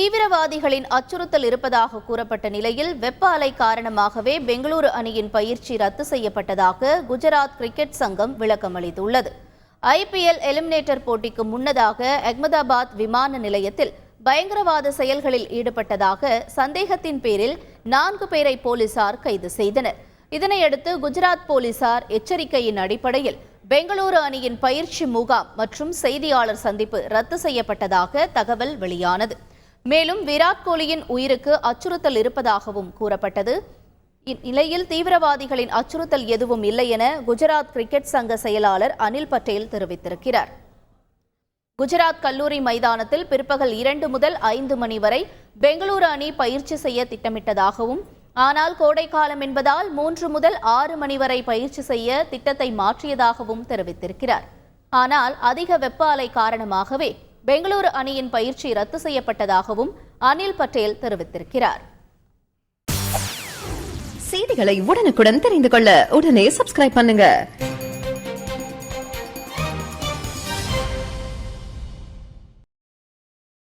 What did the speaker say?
தீவிரவாதிகளின் அச்சுறுத்தல் இருப்பதாக கூறப்பட்ட நிலையில் வெப்ப அலை காரணமாகவே பெங்களூரு அணியின் பயிற்சி ரத்து செய்யப்பட்டதாக குஜராத் கிரிக்கெட் சங்கம் விளக்கமளித்துள்ளது ஐபிஎல் எலிமினேட்டர் போட்டிக்கு முன்னதாக அஹ்மதாபாத் விமான நிலையத்தில் பயங்கரவாத செயல்களில் ஈடுபட்டதாக சந்தேகத்தின் பேரில் நான்கு பேரை போலீசார் கைது செய்தனர். இதனையடுத்து குஜராத் போலீசார் எச்சரிக்கையின் அடிப்படையில் பெங்களூரு அணியின் பயிற்சி முகாம் மற்றும் செய்தியாளர் சந்திப்பு ரத்து செய்யப்பட்டதாக தகவல் வெளியானது. மேலும் விராட் கோலியின் உயிருக்கு அச்சுறுத்தல் இருப்பதாகவும் கூறப்பட்டது. இந்நிலையில் தீவிரவாதிகளின் அச்சுறுத்தல் எதுவும் இல்லை என குஜராத் கிரிக்கெட் சங்க செயலாளர் அனில் பட்டேல் தெரிவித்திருக்கிறார். குஜராத் கல்லூரி மைதானத்தில் பிற்பகல் இரண்டு முதல் ஐந்து மணி வரை பெங்களூரு அணி பயிற்சி செய்ய திட்டமிட்டதாகவும் ஆனால் கோடைக்காலம் என்பதால் மூன்று முதல் ஆறு மணி வரை பயிற்சி செய்ய திட்டத்தை மாற்றியதாகவும் தெரிவித்திருக்கிறார். ஆனால் அதிக வெப்ப அலை காரணமாகவே பெங்களூரு அணியின் பயிற்சி ரத்து செய்யப்பட்டதாகவும் அனில் பட்டேல் தெரிவித்திருக்கிறார். செய்திகளை உடனுக்குடன் தெரிந்து கொள்ள உடனே சப்ஸ்கிரைப் பண்ணுங்க.